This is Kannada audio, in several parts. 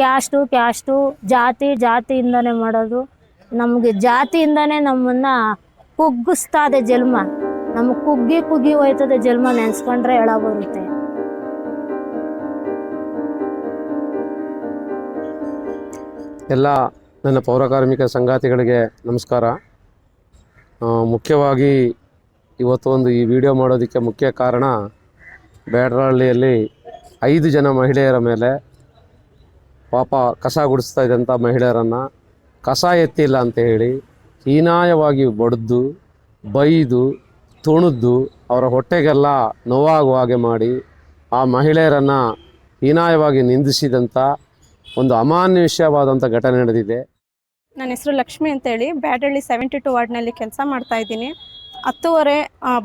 ಕ್ಯಾಸ್ಟು ಕ್ಯಾಸ್ಟು, ಜಾತಿ, ಜಾತಿಯಿಂದನೇ ಮಾಡೋದು. ನಮಗೆ ಜಾತಿಯಿಂದನೇ ನಮ್ಮನ್ನ ಕುಗ್ಗಿಸ್ತಾ ಇದೆ ಜನ್ಮ. ನಮಗೆ ಕುಗ್ಗಿ ಕುಗ್ಗಿ ಹೋಯ್ತದೆ ಜನ್ಮ ನೆನ್ಸ್ಕೊಂಡ್ರೆ ಎಳ ಬರುತ್ತೆ ಎಲ್ಲ ನನ್ನ ಪೌರಕಾರ್ಮಿಕ ಸಂಗಾತಿಗಳಿಗೆ ನಮಸ್ಕಾರ. ಮುಖ್ಯವಾಗಿ ಇವತ್ತು ಒಂದು ಈ ವಿಡಿಯೋ ಮಾಡೋದಕ್ಕೆ ಮುಖ್ಯ ಕಾರಣ ಬೇಡರಹಳ್ಳಿಯಲ್ಲಿ ಐದು ಜನ ಮಹಿಳೆಯರ ಮೇಲೆ ಪಾಪ ಕಸ ಗುಡಿಸ್ತಾ ಇದ್ದಂಥ ಮಹಿಳೆಯರನ್ನು ಕಸ ಎತ್ತಿಲ್ಲ ಅಂತ ಹೇಳಿ ಹೀನಾಯವಾಗಿ ಬಡಿದು, ಬೈದು, ತುಣಿದು ಅವರ ಹೊಟ್ಟೆಗೆಲ್ಲ ನೋವಾಗುವ ಹಾಗೆ ಮಾಡಿ ಆ ಮಹಿಳೆಯರನ್ನು ಹೀನಾಯವಾಗಿ ನಿಂದಿಸಿದಂಥ ಒಂದು ಅಮಾನುಷ್ಯವಾದಂಥ ಘಟನೆ ನಡೆದಿದೆ. ನನ್ನ ಹೆಸರು ಲಕ್ಷ್ಮಿ ಅಂತೇಳಿ ಬ್ಯಾಡಳ್ಳಿ ಸೆವೆಂಟಿ ಟು ವಾರ್ಡ್ನಲ್ಲಿ ಕೆಲಸ ಮಾಡ್ತಾ ಇದ್ದೀನಿ. ಹತ್ತುವರೆ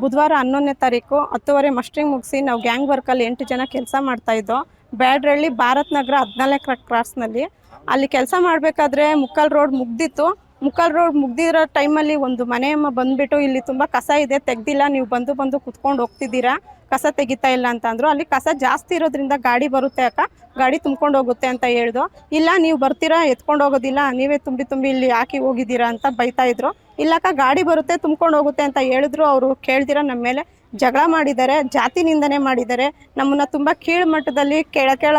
ಬುಧವಾರ ಹನ್ನೊಂದನೇ ತಾರೀಕು ಹತ್ತುವರೆ ಮಸ್ಟ್ರಿಂಗ್ ಮುಗಿಸಿ ನಾವು ಗ್ಯಾಂಗ್ ವರ್ಕಲ್ಲಿ ಎಂಟು ಜನ ಕೆಲಸ ಮಾಡ್ತಾ ಇದ್ದೋ, ಬ್ಯಾಡ್ರಳ್ಳಿ ಭಾರತ್ ನಗರ ಹದಿನಾಲ್ಕು ಕ್ರಾಸ್ನಲ್ಲಿ ಅಲ್ಲಿ ಕೆಲಸ ಮಾಡಬೇಕಾದ್ರೆ ಮುಕ್ಕಲ್ ರೋಡ್ ಮುಗ್ದಿತ್ತು. ಮುಕ್ಕಲ್ ರೋಡ್ ಮುಗ್ದಿರೋ ಟೈಮಲ್ಲಿ ಒಂದು ಮನೆಯಮ್ಮ ಬಂದುಬಿಟ್ಟು ಇಲ್ಲಿ ತುಂಬ ಕಸ ಇದೆ, ತೆಗ್ದಿಲ್ಲ, ನೀವು ಬಂದು ಬಂದು ಕುತ್ಕೊಂಡು ಹೋಗ್ತಿದ್ದೀರಾ? ಕಸ ತೆಗಿತಾ ಇಲ್ಲ ಅಂತ ಅಂದರು. ಅಲ್ಲಿ ಕಸ ಜಾಸ್ತಿ ಇರೋದ್ರಿಂದ ಗಾಡಿ ಬರುತ್ತೆ ಅಕ್ಕ. ಗಾಡಿ ತುಂಬ್ಕೊಂಡು ಹೋಗುತ್ತೆ ಅಂತ ಹೇಳ್ದು. ಇಲ್ಲ, ನೀವು ಬರ್ತೀರಾ, ಎತ್ಕೊಂಡು ಹೋಗೋದಿಲ್ಲ, ನೀವೇ ತುಂಬಿ ತುಂಬಿ ಇಲ್ಲಿ ಹಾಕಿ ಹೋಗಿದ್ದೀರಾ ಅಂತ ಬೈತಾ ಇದ್ರು. ಇಲ್ಲಕ್ಕ ಗಾಡಿ ಬರುತ್ತೆ, ತುಂಬ್ಕೊಂಡು ಹೋಗುತ್ತೆ ಅಂತ ಹೇಳಿದ್ರು, ಅವರು ಕೇಳ್ದಿರ ನಮ್ಮ ಮೇಲೆ. ಜಗಳ ಮಾಡಿದ್ದಾರೆ ಜಾತಿ ನಿಂದನೆ ಮಾಡಿದ್ದಾರೆ. ನಮ್ಮನ್ನ ತುಂಬ ಕೀಳು ಮಟ್ಟದಲ್ಲಿ ಕೆಳ ಕೆಳ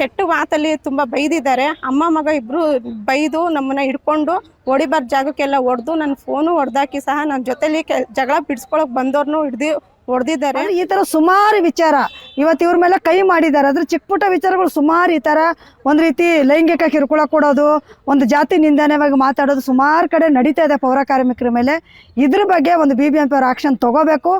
ಕೆಟ್ಟ ಮಾತಲ್ಲಿ ತುಂಬ ಬೈದಿದ್ದಾರೆ. ಅಮ್ಮ, ಮಗ ಇಬ್ಬರು ಬೈದು ನಮ್ಮನ್ನ ಹಿಡ್ಕೊಂಡು ಹೊಡಿಬಾರ್ದು ಜಾಗಕ್ಕೆಲ್ಲ ಹೊಡೆದು ನನ್ನ ಫೋನು ಹೊಡೆದಾಕಿ ಸಹ ನನ್ನ ಜೊತೆಲಿ ಕೆ, ಜಗಳ ಬಿಡಿಸ್ಕೊಳಕ್ ಬಂದವ್ರನ್ನೂ ಹಿಡ್ದು ಹೊಡೆದಿದ್ದಾರೆ ಈ ತರ ಸುಮಾರು ವಿಚಾರ ಇವತ್ತು ಇವ್ರ ಮೇಲೆ ಕೈ ಮಾಡಿದ್ದಾರೆ. ಅದ್ರ ಚಿಕ್ಕ ಪುಟ್ಟ ವಿಚಾರಗಳು ಸುಮಾರು ಈ ತರ ಒಂದು ರೀತಿ ಲೈಂಗಿಕ ಕಿರುಕುಳ ಕೊಡೋದು, ಒಂದು ಜಾತಿ ನಿಂದನೆವಾಗಿ ಮಾತಾಡೋದು ಸುಮಾರು ಕಡೆ ನಡೀತಾ ಇದೆ ಪೌರ ಕಾರ್ಮಿಕರ ಮೇಲೆ. ಇದ್ರ ಬಗ್ಗೆ ಒಂದು ಬಿ ಬಿ ಎಂ ಆಕ್ಷನ್ ತಗೋಬೇಕು.